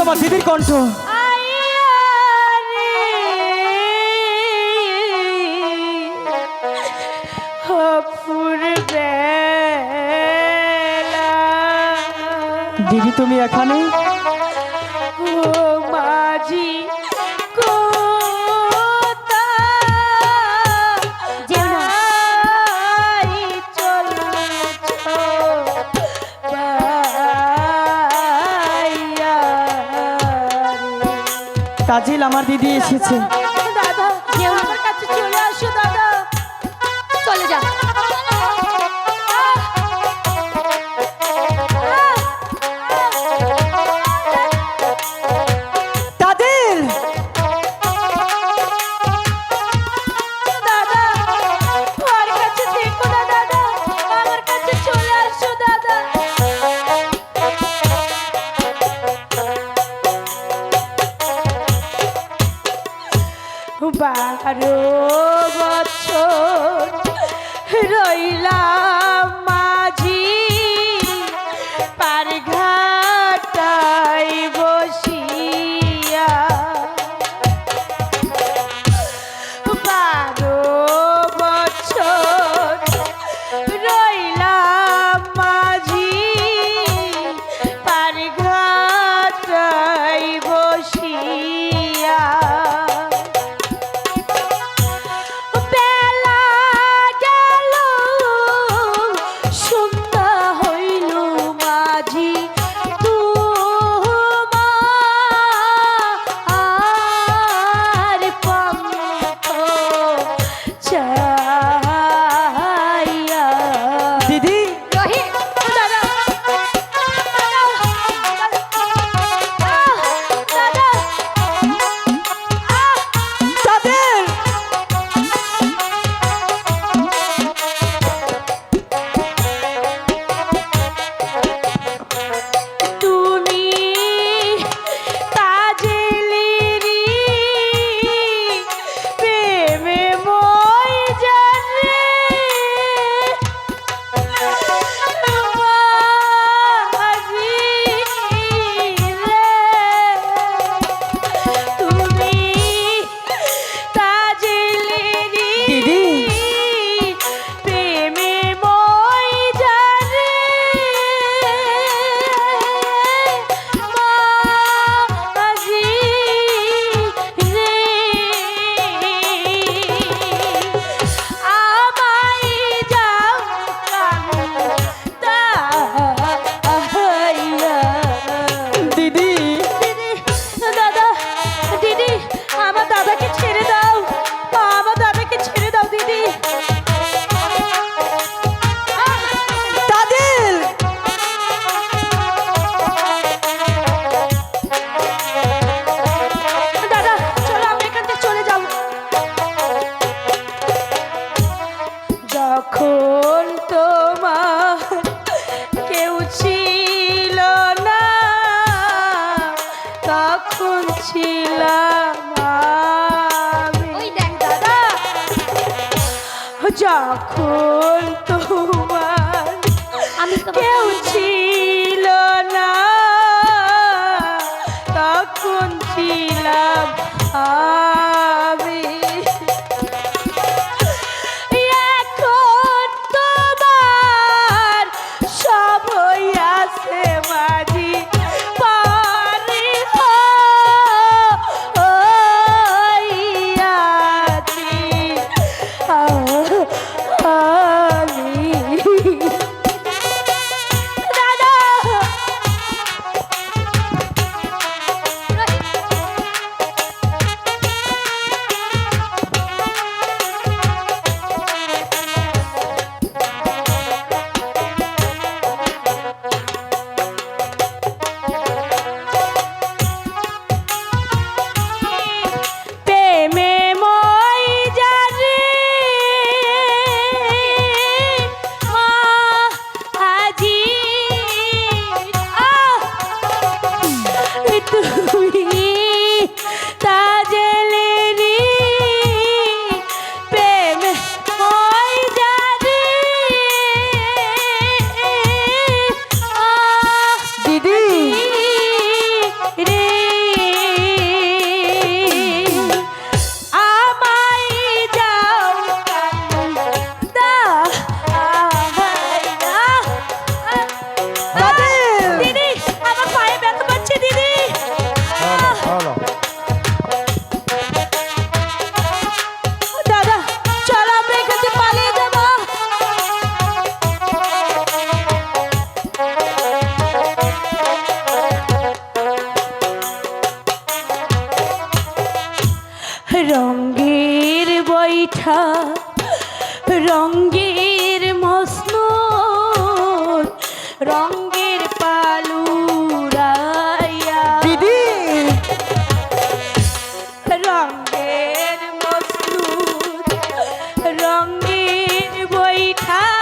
তোমার দিদির কণ্ঠ। দিদি তুমি এখানে? ফাজিল আমার দিদি এসেছে। দাদা কেউ আমার কাছে চলে আসো দাদা। চলে যা তখন তোমার কেউ ছিল না। তখন ছিলাম যখন তোমার আমি কেউ ছিল না তখন ছিলাম পিঠা রঙ্গের মস্ন রঙ্গের পালুরাইয়া। দিদি! রঙ্গের মসনু রঙ্গের বৈঠা।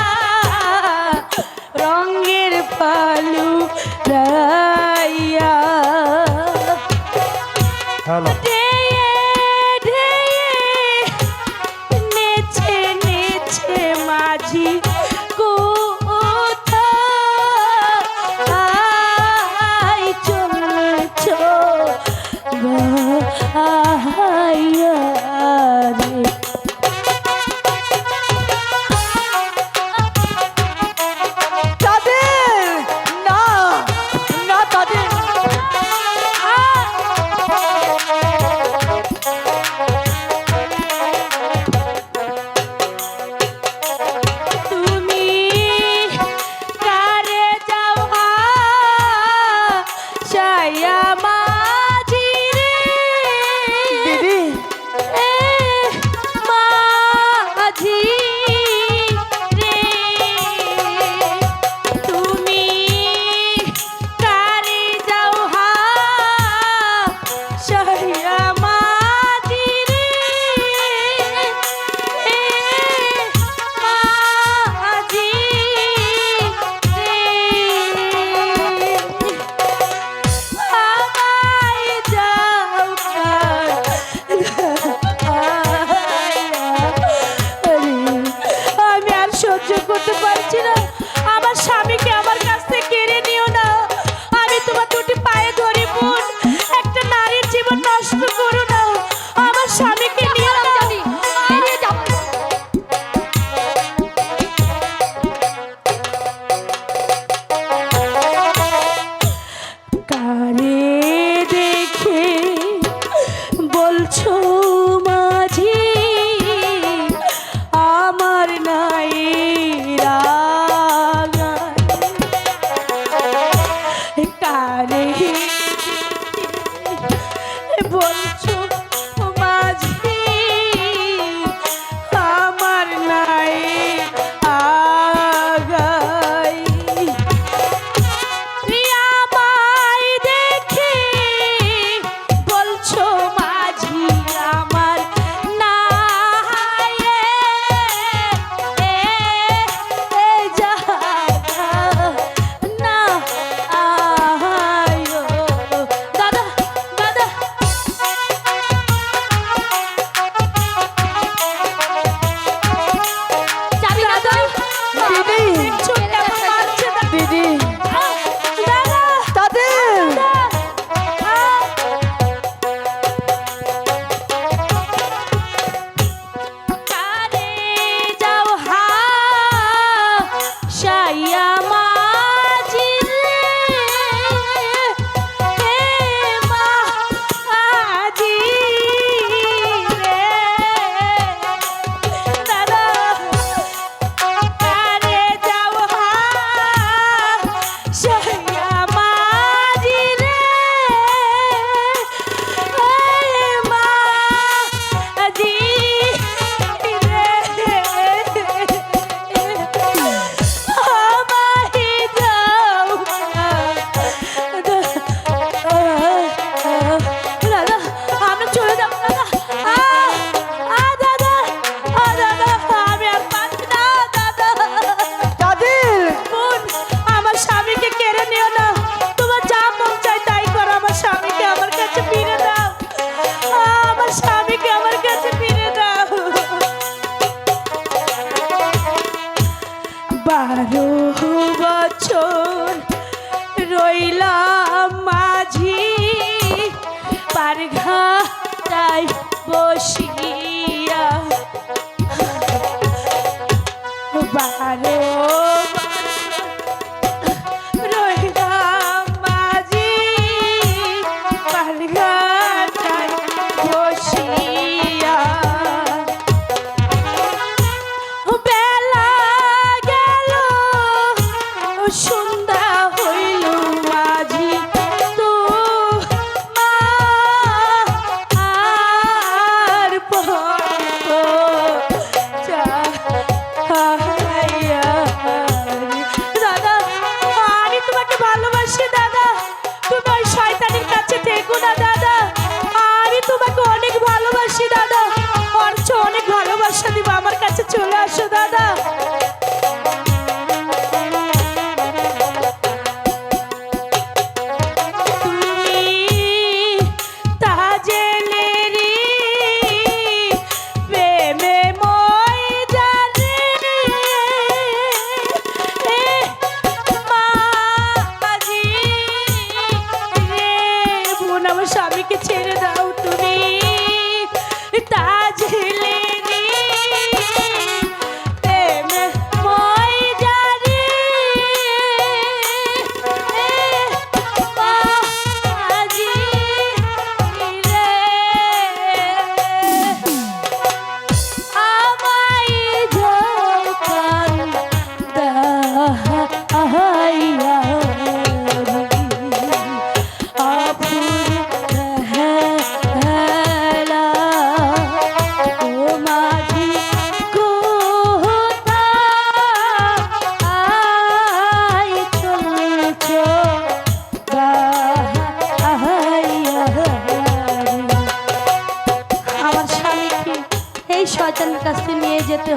boy,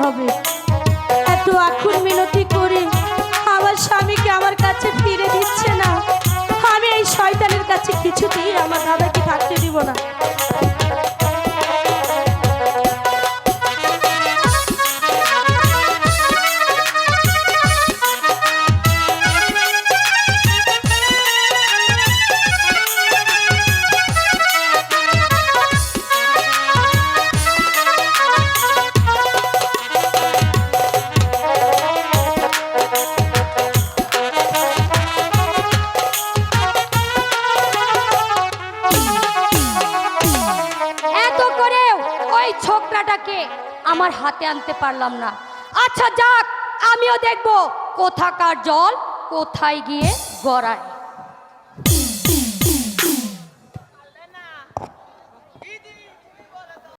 啊！对 আমার হাতে আনতে পারলাম না। আচ্ছা যাক আমিও দেখব কোথাকার জল কোথায় গিয়ে গড়ায়।